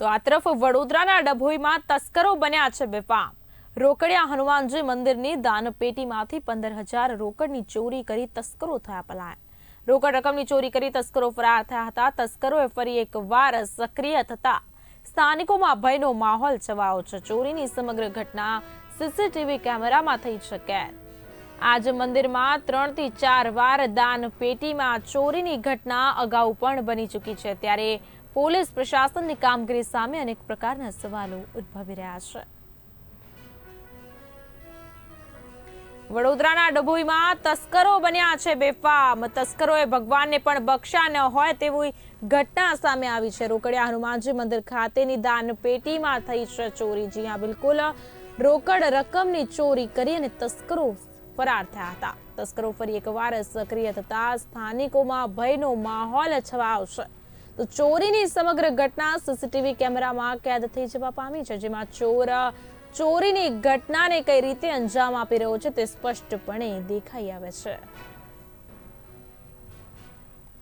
તો આ તરફ વડોદરાના ડભોઈમાં તસ્કરો બન્યા છે બેફામ. રોકડિયા હનુમાનજી મંદિરની દાનપેટીમાંથી પંદર હજાર રોકડની ચોરી કરી તસ્કરો થયા પલાયન. રોકડ રકમની ચોરી કરી તસ્કરો ફરાર થયા હતા. તસ્કરોએ ફરી એકવાર સક્રિય થતા સ્થાનિકોમાં ભયનો માહોલ છવાયો છે. ચોરીની સમગ્ર ઘટના સીસીટીવી કેમેરામાં થઈ શકે આજ મંદિરમાં ત્રણથી ચાર વાર દાન પેટીમાં ચોરીની ઘટના અગાઉ પણ બની ચૂકી છે. ત્યારે પોલીસ પ્રશાસનની કામગીરી સામે અનેક પ્રકારના સવાલો ઉદ્ભવી રહ્યા છે. વડોદરાના ડભોઈમાં તસ્કરો બન્યા છે બેફામ. તસ્કરોએ ભગવાનને પણ બક્ષા ન હોય તેવી ઘટના સામે આવી છે. રોકડિયા હનુમાનજી મંદિર ખાતેની દાન પેટીમાં થઈ છે ચોરી. જી હા, બિલકુલ. રોકડ રકમની ચોરી કરી અને તસ્કરો ફરાર થયા હતા. તસ્કરો ફરી એકવાર સક્રિય થતા સ્થાનિકોમાં ભયનો માહોલ છવાયો છે. તો ચોરીની સમગ્ર ઘટના સીસીટીવી કેમેરામાં કેદ થઈ જવા પામી છે, જેમાં ચોર ચોરીની ઘટનાને કઈ રીતે અંજામ આપી રહ્યો છે તે સ્પષ્ટપણે દેખાઈ આવે છે.